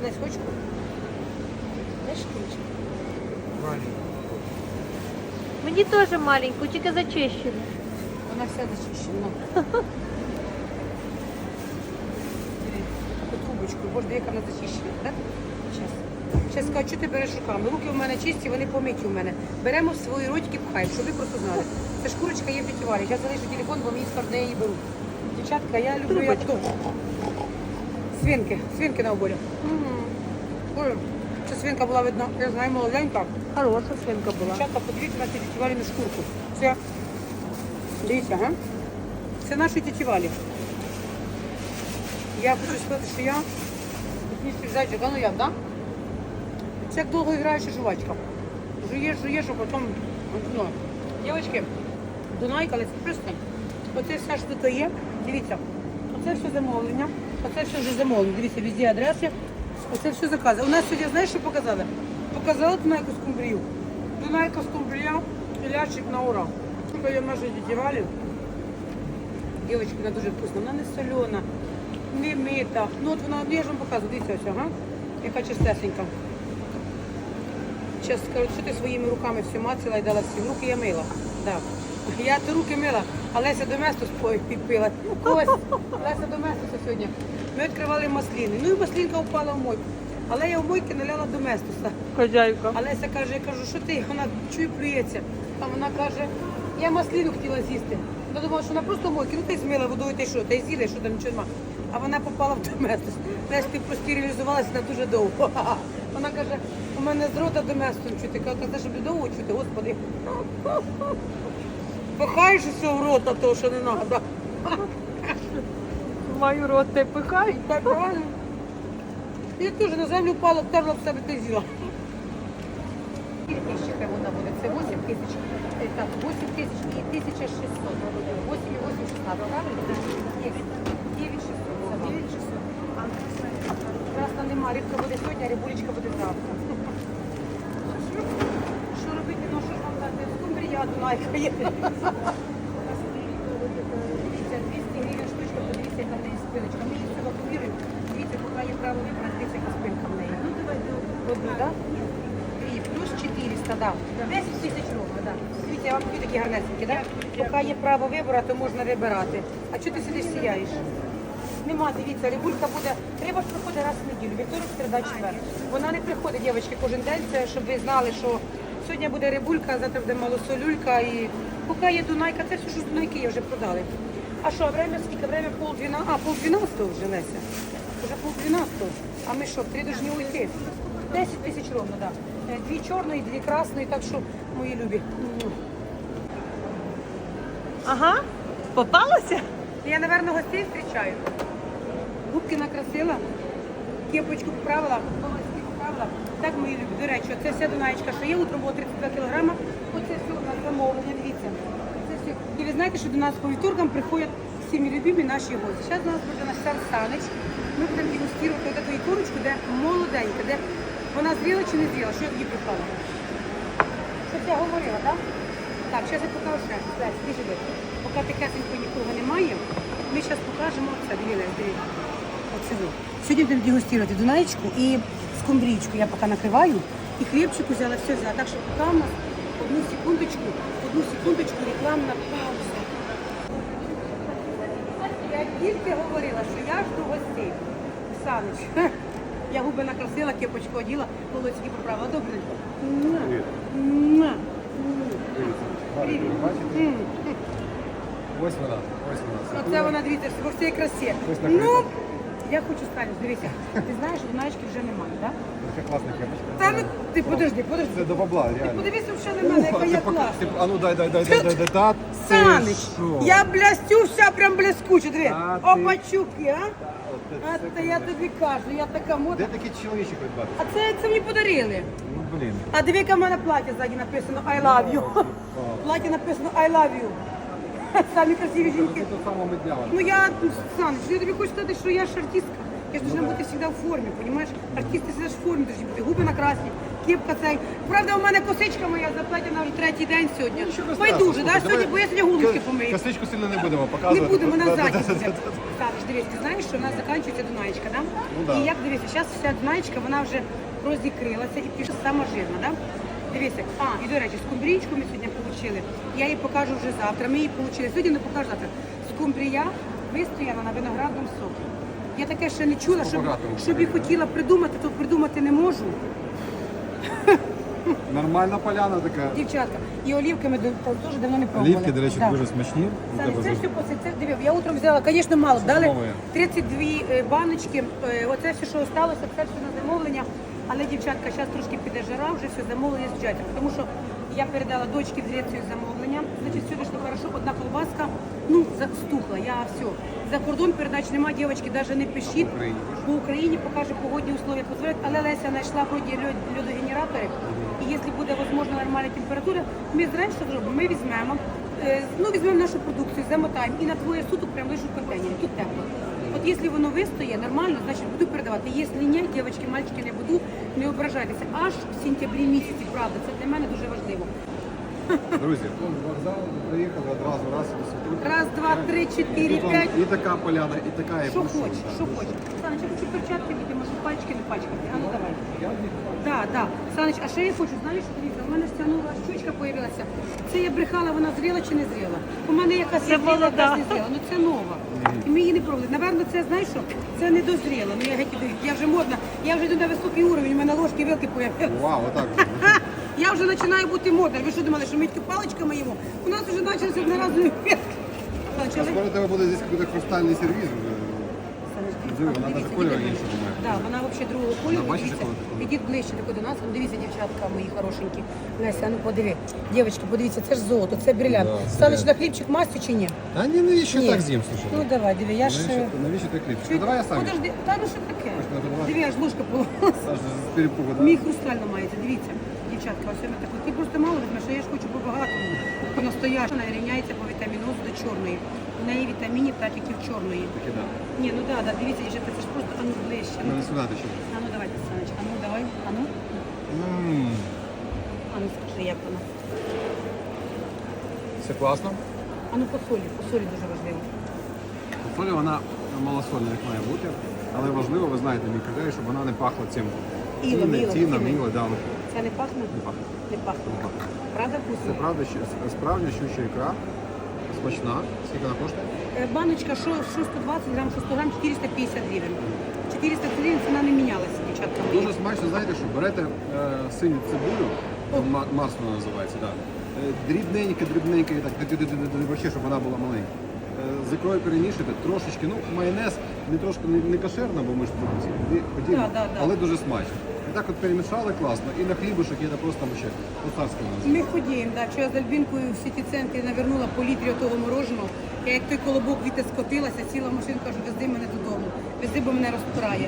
Знаєш, хочку? Знаєш, курочку? Мені теж маленьку, тільки зачищену. Вона вся зачищена. Трубочку, боже, яка вона зачищена, так? Щас. Щас скажу, що ти береш руками? Руки в мене чисті, вони помиті у мене. Беремо в свої ротики, пхаємо, щоб ви просто знали. Це ж курочка є в тітівалі. Я залишу телефон, бо мені скоро неї беру. Дівчатка, я люблю як. Свинки, свинки на оболі. Ой, Це свинка була видно, я знаю, молоденька. Хороша свинка була. Дівчатка, подивіться на цю тітіваліну шкурку. Це, дивіться, га? Це наші тітівалі. Я хочу сказати, що я місті зайчик, ну як, да? Це як довго граюча жувачка. Жуєш, жуєш, а потім ну, Дівчатки, Дунайка, але це пристань. Оце все, що тут є, дивіться, оце все замовлення, оце все вже замовлення. Дивіться, везде адреси, оце все закази. У нас сьогодні, знаєш, що показали? Показали Дунайку скумбрію. Дунайка скумбрія, лящик на ура. Сколько я наші дітівалі. Дівчатки, вона дуже вкусна, вона не солена, не мита. Ну от вона, ну я ж вам показую, дивіться ось, ага, яка чистесенька. Зараз скажу, що ти своїми руками все мацала і дала всі. Руки я мила. Да. Я то руки мила, а Леся Доместос підпила. Ось, Леся Доместоса сьогодні. Ми відкривали масліни. Ну і маслінка впала в мойку. Але я в мойки наляла Доместоса. Хозяйка. А Леся каже, я кажу, що ти? Вона чує, плюється. А вона каже, я масліну хотіла з'їсти. Я думала, що вона просто в мойки, ну ти змила водою, ти що, ти з'їла, що там нічого нема. А вона попала в доместос. Леся, ти простерилізувалася на дуже довго. Вона каже, у мене з рота доместом чути. Каже, щоб довго чути, господи. Пихаєш усе в рота, того, що не треба. Маю рот не пихай. Так правильно. Я теж на землю впала, втерла в себе та й з'їла. Скільки тисяч хай вона буде? Це 8 тисяч. Е, Так, 8 тисяч і 1600. 8 і 8 16, правильно? 9. 9600. 9600. Красна нема, рибка буде сьогодні, а рибулечка буде завтра. Що робити? Ну що ж вам Скумбрія, Дунайка є. Дивіться, 200 гривень штучка, подивіться, яка неї спиночка. Ми ще все вакууміруємо. Дивіться, поки є право вибору, дивіться, яка спинка в неї. Ну, давайте одну, так? Плюс 400, так. 10 тисяч ровно, так. Дивіться, я вам тобі такі гарнесенькі, так? Поки є право вибору, то можна вибирати. А чого ти сидиш сіяєш? Нема, дивіться, рибулька буде. Риба ж приходить раз в неділю, вівторок, середа, четвер. Вона не приходить, дівчатки, кожен день, це щоб ви знали, що сьогодні буде рибулька, завтра буде малосолюлька і поки є Дунайка, це все, що Дунайки є вже продали. А що, время скільки? Время пол дванадцятого, а, пол дванадцятого вже, Леся. Вже пол дванадцятого. А ми що, три должні уйти? 10 тисяч ровно, так. Да. Е, Дві чорної, дві красної, так що, мої любі. Ага. Попалася? Я, напевно, гостей зустрічаю. Губки накрасила, кепочку поправила. Так, мої любі, до речі, це вся Дунаєчка, що є утром було 32 кілограма. Оце все у нас замовлення, дивіться. Це все. І ви знаєте, що до нас по вівторкам приходять всі мої любимі наші гості. Зараз до нас буде наш Сан Санич. Ми будемо дегустувати ось таку ікорочку, де молоденька, де вона зріла чи не зріла, що я тоді припала. Щось я говорила, так? Так, зараз я покажу ще. Лесь, біжи. Поки тихесенько нікого немає, ми зараз покажемо оце. Дивіться, дивіться. Сьогодні будемо дегустувати дунаєчку і скумбрічку. Я поки накриваю. І хлібчик взяла, все взяла. Так що поки у нас одну секундочку, одну секундочку рекламна пауза. Я тільки говорила, що я жду гостей. Саныч, я губи накрасила, кепочку оділа, волосики поправила. Добре. Ось вона, ось вона. Оце вона, дивіться, во всій красі. Ну, я хочу сказати, дивіться, ти знаєш, Дунаєчки вже немає, так? Яка класна кепочка. Та ну, ти подожди, подожди. Це до бабла, Ти подивися ще на мене, яка я класна. ти- А ну дай, дай, дай, дай, дай, дай, та ти Саныч, що? я блестю вся прям блескуча, диви. Та ти- Опачуки, а? От це А все я тобі кажу, я така Де модна. такі чоловічі придбати? А це, це мені подарили. Ну, блін. А диви, яке в мене плаття ззаді написано I love you. Плаття написано I love you. Самі красиві жінки. Ну я, Саныч, я тобі хочу сказати, що я ж артистка. Я ж должна бути завжди в формі, розумієш? Артисти завжди в формі должны бути. Губи накрасні, кепка цей. Правда, у мене косичка моя заплетена вже третій день сьогодні. Нічого Байдуже, да, сьогодні, бо я сьогодні гулочки помию. Косичку сильно не будемо Не показувати. будемо на Да, да, задні да, буде. Саш, дивись, ти знаєш, що у нас закінчується Дунаєчка, да? Ну да. І як дивися, зараз вся Дунаєчка, вона вже розікрилася і пішла сама жирна, да? Дивися, а, і до речі, скумбрічку ми сьогодні отримали. Я її покажу вже завтра. Ми її отримали. Сьогодні не покажу завтра. Скумбрія вистояна на виноградному соку. Я таке ще не чула, щоб, щоб і хотіла придумати, то придумати не можу. Нормальна поляна така. Дівчатка, і олівки ми до- дуже давно не пробували. Олівки, до речі, Да. дуже смачні. Це за- все после це диви, Я утром взяла, звісно, мало. Дали замовлення. 32 е, баночки. Е, Оце все, що залишилося, це все на замовлення. Але дівчатка, зараз трошки піде жара, вже все замовлення з'їжджайте. Тому що я передала дочці в Грецію замовлення. Значить, все вийшло хорошо. Одна колбаска, ну, стухла. Я все. За кордон передач немає, дівчатки, навіть не пишіть. По Україні покаже погодні условия дозволять, але Леся знайшла вроді льод- льодогенератори. І якщо буде можливо нормальна температура, ми що зробимо? Ми візьмемо, е, ну візьмемо нашу продукцію, замотаємо і на двоє суток прямо лише в контейнері. Тут тепло. От якщо воно вистоє нормально, значить буду передавати. Якщо ні, дівчатки, мальчики, не буду, не ображайтеся. Аж в сентябрі місяці, правда, це для мене дуже важливо. Друзі, вокзал, приїхали одразу, раз і. Раз, два, три, чотири, п'ять. І така поляна, і така, і Що пишу, хочеш, що хочеш. Саныч, я хочу перчатки видимо, щоб пальчики не пачкати. А ну давай. Я Да, да. Саныч, а ще я хочу, знаєш, дивіться, у мене нова щучка появилася. Це я брехала, вона зріла чи не зріла? У мене якась Це є зріла, якась не зріла. Ну це нова. І ми її не пробували. Наверно, це знаєш що? Це не дозріло. Ну я геть іду. Я вже модна, я вже йду на високий уровень, у мене ложки, вилки появилися. Вау, отак. Я вже починаю бути модна. Ви що думали, що ми тільки паличками їмо? У нас вже почався одноразовий ефект. Почали? Скоро у тебе буде здесь какой-то хрустальний сервіз вже. Диви, вона навіть кольору іншого має. Так, вона взагалі другого кольору. бачиш, Дивіться, якого такого? Ближче тако до нас. Ну, Дивіться, дівчатка мої хорошенькі. Леся, ну подиви. Дівчатки, подивіться, це ж золото, це брилянт. Да, це Станеш на хлібчик мастю чи ні? Та ні, навіщо Ні. так з'їм, слушай. Ну давай, диви, я ж... Навіщо, е, навіщо ти кліп? чуть- Давай я сам. Подожди, та ну що таке? Диви, аж ложка поломалася. Аж з перепугу, да? Мій хрустально мається, дивіться. Дівчатка, ось ми таку. Ти просто мало візьмеш, а я ж хочу по-багатому. По настоящому. Вона рівняється по вітамінозу до чорної. У неї вітамінів так, як і в чорної. Таки да. Ні, ну да, да, дивіться, дівчатка, це ж просто, а ну ближче. Ну, Мене сюди ти що? а ну давайте, Саночка, а ну давай, а ну, Ммм, а ну скажи, як вона. Все класно. А ну по солі, по солі дуже важливо. Солі вона малосольна, як має бути. Але важливо, ви знаєте, мій критерій, щоб вона не пахла цим. Ілом, Тіна, ілом, тіна, ілом. міло, да, ну, Це не пахне? не пахне. Не пахне. Не. Правда Це правда, що справжня щуча ікра, смачна. Скільки вона коштує? Е, Баночка, що 120 грам, що 100 грам, 450 гривень. 400 гривень ціна не мінялася, дівчатка. Дуже смачно, знаєте, що берете е, синю цибулю, ма- масло називається, да. Е, дрібненьке, дрібненьке, так, ди-ди-ди-ди-ди, вообще, щоб вона була маленька. Е, З ікрою перемішуєте, трошечки, ну, майонез не трошки не, не кошерно, бо ми ж тут всі Да, да, да. але дуже смачно. І так от перемішали класно, і на хлібушек є просто вообще по-царському. Ми ходіємо, да. Що я з Альбінкою в сіті центрі навернула по літрі того мороженого. Я як той колобок віте скотилася, сіла в машину, кажу, вези мене додому. Вези, бо мене розпирає.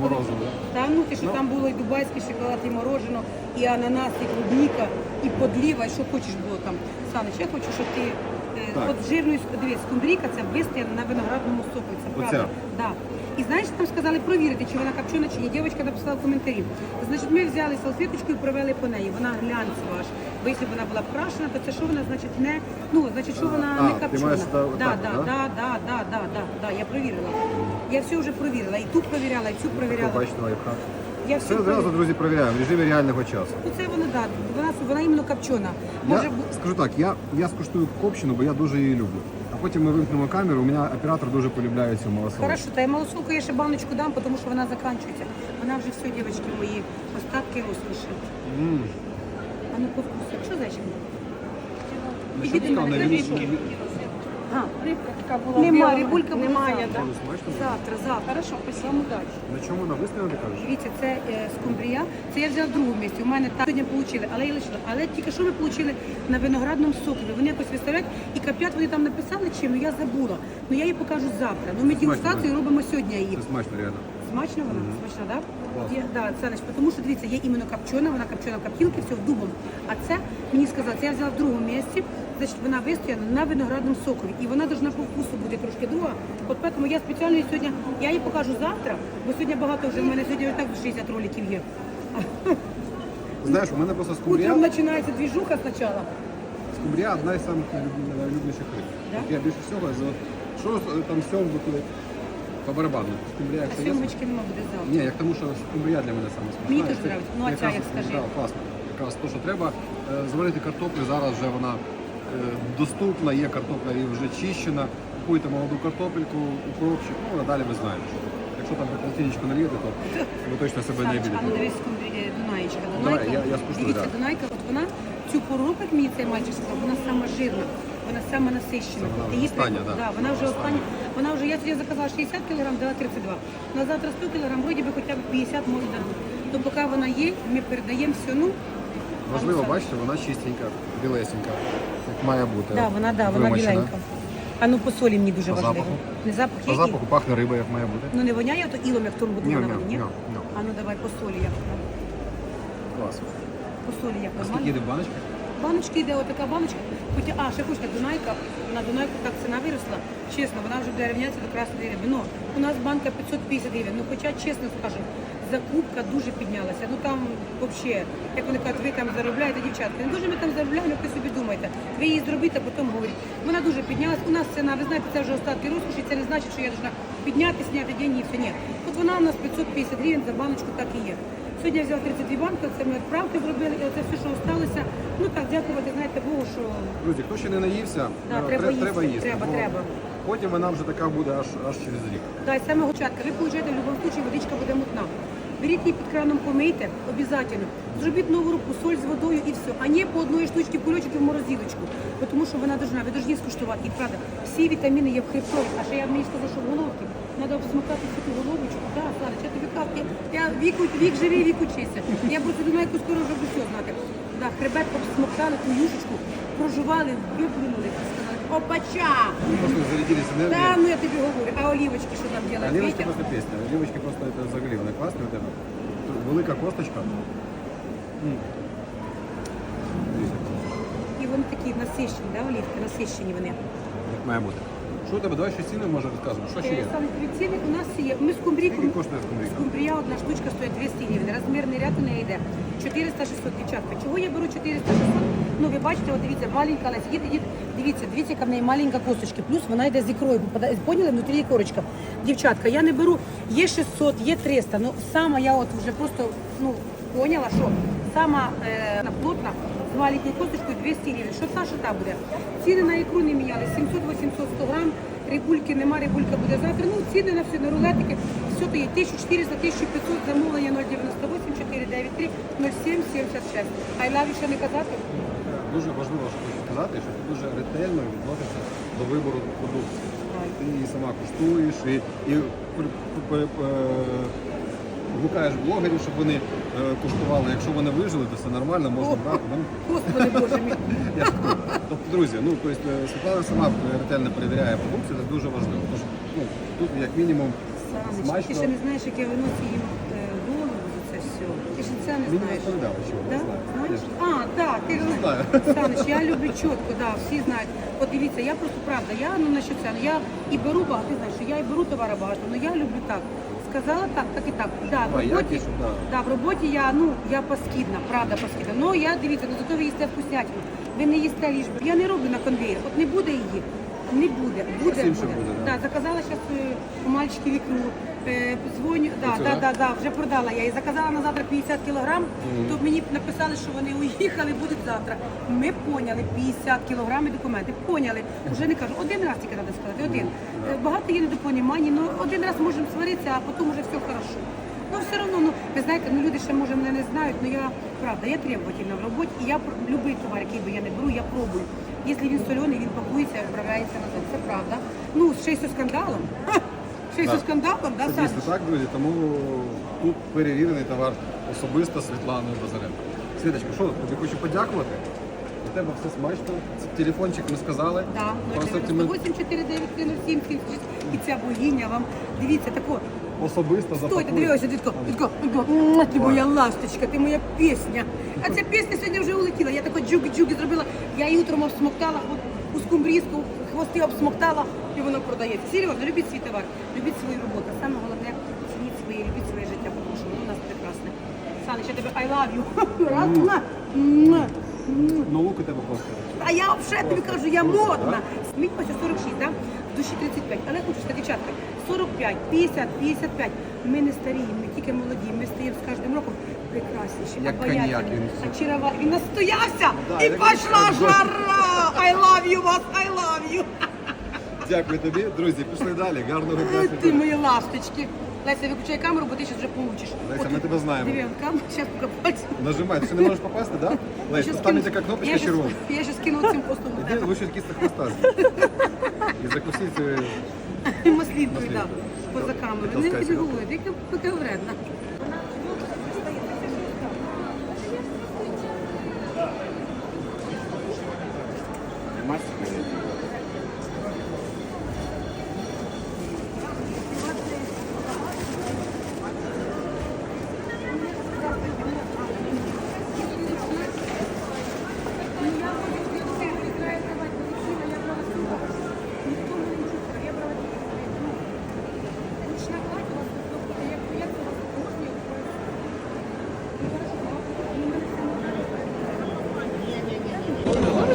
Морозиво. Та ну ти що там було і дубайський шоколад, і морожено, і ананас, і клубніка, і подліва, і що хочеш було там. Саныч, я хочу, щоб ти е, Так. от жирної дивись, скумбрійка це вистояна на виноградному соку. Це Оця? правда. Да. І знаєш, там сказали провірити, чи вона копчена, чи ні. Дівчинка написала коментарі. Значить, ми взяли салфеточку і провели по неї. Вона глянцева аж. Бо якщо б вона була крашена, то це що вона, значить, не, ну, значить, що вона А, не ти копчена. маєш та- да, отак, да, да? да, да, да, да, да, я провірила. Я все вже провірила. І тут провіряла, і цю провіряла. Лайфхак. Я Все все одразу, провірила. друзі, перевіряємо в режимі реального часу. Ну це вона да, вона, вона іменно копчена. Може, Я бу- скажу так, я, я скуштую копчину, бо я дуже її люблю. А потім ми вимкнемо камеру, у мене оператор дуже полюбляє цю малосолку. Хорошо, та я малосолку я ще баночку дам, тому що вона закінчується. Вона вже все, дівчатки мої, остатки розкоші. Mm. А ну по вкусу. Що зачем? Ну, що на річці? А, Рибка така була. Нема, біла. рибулька була немає, завтра. да? Дуже смачно. Завтра, завтра. Хорошо, спасибо. Вам удачі. На чому на виставі ти кажеш? Дивіться, це е, скумбрія. Це я взяла в другому місці. У мене так сьогодні отримали, але я лишила. Але тільки що ми отримали на виноградному сокові. Вони якось виставляють і кап'ят вони там написали чим, ну я забула. Ну я її покажу завтра. Ну ми дегустацію Смачно, робимо сьогодні її. Це смачно, реально. Смачно вона? Смачно, так? Клас. Є, да, Саныч, тому що дивіться, є іменно копчена, вона копчена в копчинки, все в дубом. А це мені сказали, це я взяла в другому місці, значить вона вистояна на виноградному сокові. І вона должна по вкусу бути трошки друга. От тому я спеціально її сьогодні, я її покажу завтра, бо сьогодні багато вже, в мене сьогодні так 60 роликів є. Знаєш, у мене просто скумбрія, Утром починається двіжуха спочатку. скумбрія одна із самих найлюбніших риб. Да? От Я більше всього, за, що е, там сьом виклик по барабану. Скумбрія, якщо є, Сьомочки нема буде завтра. Ні, як тому, що скумбрія для мене саме смачна. Мені теж це нравиться. Ну, а ця якраз- як скажи? Да, класно. Якраз то, що треба. Е, Зварити картоплю, зараз вже вона е, доступна, є картопля і вже чищена. Купуйте молоду картопельку, укропчик, ну а далі ви знаєте. що Якщо там полтинечку нальєте, то ви точно себе не Савчик, а ну обідете. дивись, скумбрія, Дунаєчка. Давай, Дунайка, я- я скуштую, дивіться, да. Дунайка, от вона цю пору як мені цей мальчик сказав, вона сама жирна, вона сама насищена. Вона Тобто їй остання, да. да, вона вже остання. Вона вже, я тоді заказала 60 кг, дала 32. На завтра 100 кг, вроді би хоча б 50 може дадуть. То поки вона є, ми передаємо все, ну, Важливо, бачите, вона чистенька, білесенька, як має бути. Да, вона, да, вона Вимочена. біленька. А ну по солі мені дуже По важливо. запаху? Не запах По є? запаху пахне риба, як має бути. Ну не воняє то ілом, як буду Ні, ні, ні? ні, ні. А ну давай по солі як. Клас. По солі як А скільки йде баночка? Баночки йде отака баночка. Хоча, а, ще хочете, Дунайка, на Дунайку так ціна виросла. Чесно, вона вже буде рівнятися до красної риби. Ну, у нас банка 550 гривень. Ну, хоча, чесно скажу, закупка дуже піднялася. Ну там взагалі, як вони кажуть, ви там заробляєте, дівчатка. Не дуже ми там заробляємо, ви собі думаєте. Ви її зробите, а потім говорите. Вона дуже піднялась. У нас ціна, ви знаєте, це вже остатки розкоші, це не значить, що я должна підняти, зняти деньги і все. Ні. От вона у нас 550 гривень за баночку так і є. Сьогодні я взяла 32 банки, це ми відправки зробили, і оце все, що залишилося. Ну так, дякувати, знаєте, Богу, що Друзі, хто ще не наївся, Да, е, треба тре- їсти, треба їсти. треба, бо треба. Потім вона вже така буде аж, аж через рік. Да, і з самого початку. Ви получаєте в будь-якому випадку, водичка буде мутна. Беріть її під краном, помийте, обов'язково. Зробіть нову руку, соль з водою і все. А не по одної штучки кульочок і в морозилочку. Бо Тому що вона должна, ви повинні скуштувати. І правда, всі вітаміни є в хребтові. А ще я мені сказала, що в головці треба обсмокати цю головочку. Да, Славич, я тобі кажу, я, я вік, вік живий, вік учися. Я просто думаю, яку скоро вже буду все знати. Да, хребет обсмоктали, ту юшечку, прожували, виплюнули і сказали, опача! Просто зарядились Да, ну я тобі говорю, а олівочки що там делать? лівочки Вітя? просто пісня. Лівочки просто це взагалі вони класні у тебе. Велика косточка. М. Дивіться, І вони такі насищені, да, олівки, насищені вони. Як має бути. Що у тебе? Давай ще ціни може розказуємо. Що ще є? Е, Саме ціни у нас є. Ми скумбрійку. Скільки коштує скумбрійка? Скумбрія одна штучка стоїть 200 гривень. Розмірний ряд у неї йде 400-600 дівчатка. Чого я беру 400-600? Ну ви бачите, от дивіться, маленька Леся. Їде, їде. Дивіться, дивіться, яка в неї маленька косточка. Плюс вона йде з ікрою. попадає. Поняли? Внутрі є корочка. Дівчатка, я не беру, є 600, є 300. Ну сама я от вже просто ну, поняла, що сама е, плотна з маленькою косточкою 200 гривень. Що та, що та буде. Ціни на ікру не міняли. 700-800 100 грам. Рибульки нема, рибулька буде завтра. Ну, ціни на все, на рулетики. Все то є 1400, 1500, замовлення 098 493 07 76. I love you, ще не казати? Дуже важливо, що сказати, що ти дуже ретельно відносишся до вибору продукції. Ти її сама куштуєш і, і пр- е, гукаєш блогерів, щоб вони е, куштували. Якщо вони вижили, то все нормально, можна брати. Ну, Господи Боже мій. Тобто, друзі, ну тобто, Світлана сама ретельно перевіряє продукцію, це дуже важливо. Тож, ну, тут як мінімум Саныч, ти ще не знаєш, як я виносю їм е, голову за це все. Ти ж це не Мені знаєш. що Да? Знаєш? Звісно. А, так, ти. Саныч, я люблю чітко, да, всі знають. От дивіться, я просто правда, я ну на що це, я і беру багато, ти знаєш, що я і беру товара багато, але я люблю так. Сказала так, так і так. Да, в роботі, якість, да. да, в роботі я, ну, я паскідна, правда паскідна. Ну, я, дивіться, ну зато ви їсте вкуснятину. Ви не їсте ліж. Я не роблю на конвейер. От не буде її. Не буде. Буде, інше буде, да. Да, заказала зараз у мальчиків ікру. Е, да, да, да? да, вже продала я. І заказала на завтра 50 кілограм, то мені написали, що вони уїхали, будуть завтра. Ми поняли 50 кілограмів документи. Поняли. Уже не кажу, один раз тільки треба сказати, один. Е, Багато є недопонімань, ну один раз можемо сваритися, а потім вже все хорошо. Ну все одно, ну ви знаєте, ну люди ще може мене не знають, але я правда, я требовательна в роботі, і я пр- любий товар, який би я не беру, я пробую. Якщо він соляний, він пакується, відправляється назад. Це правда. Ну, ще й зі скандалом. Ще й зі Да. скандалом, да, Це дійсно так, друзі, тому тут перевірений товар особисто Світланою Базаренко. Світочка, що тобі хочу подякувати. У тебе все смачно. Телефончик ми сказали. Да, Про асортимент 098 493 07 І ця богиня вам, дивіться, тако, особисто Стойте, запакує. дивися, дідко, дідко, дідко, Муа, ти моя ласточка, ти моя пісня. А ця пісня сьогодні вже улетіла. Я тако джуги-джуги зробила. Я її утром обсмоктала, от у скумбрізку, хвости обсмоктала, воно продається. Серйозно, любіть свій товар, любіть свою роботу. Саме головне, цініть своє, любіть своє життя, тому що воно у нас прекрасне. Саныч, я тебе I love you. Раз, на. Муа. Муа. Ну лук у тебе просто. А я взагалі тобі кажу, я модна. Сміть ось 46, так? В душі 35. Але хочу сказати, дівчатка, 45, 50, 55. Ми не старі, ми тільки молоді. Ми стаємо з кожним роком прекрасніші. Як обаятельні, він. очарова- Він настоявся і пішла жара. I love you вас, I love you. Дякую тобі, друзі. Пішли далі. Гарного Ой, дня. Ти мої ласточки. Леся, виключай камеру, бо ти зараз вже получиш. Леся, ми тебе знаємо. Диви, камеру, зараз покопати. Нажимай, ти ще не можеш попасти, так? Да? Лесь, щас там є кину- така кнопочка я щас- червона. Я зараз кину цим постом. Іди лучше кіста хвоста. І закусіть. е, Маслінкою, так. Поза камерою. Не Таскайся, тобі да? говорю, яка така вредна.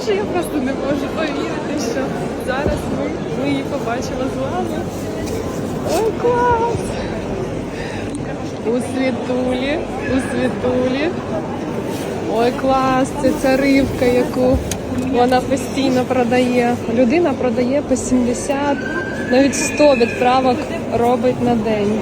Боже, я просто не можу повірити, що зараз ми, ми її побачимо з вами. Ой, клас! У світулі, у світулі. Ой, клас, це ця рибка, яку вона постійно продає. Людина продає по 70, навіть 100 відправок робить на день.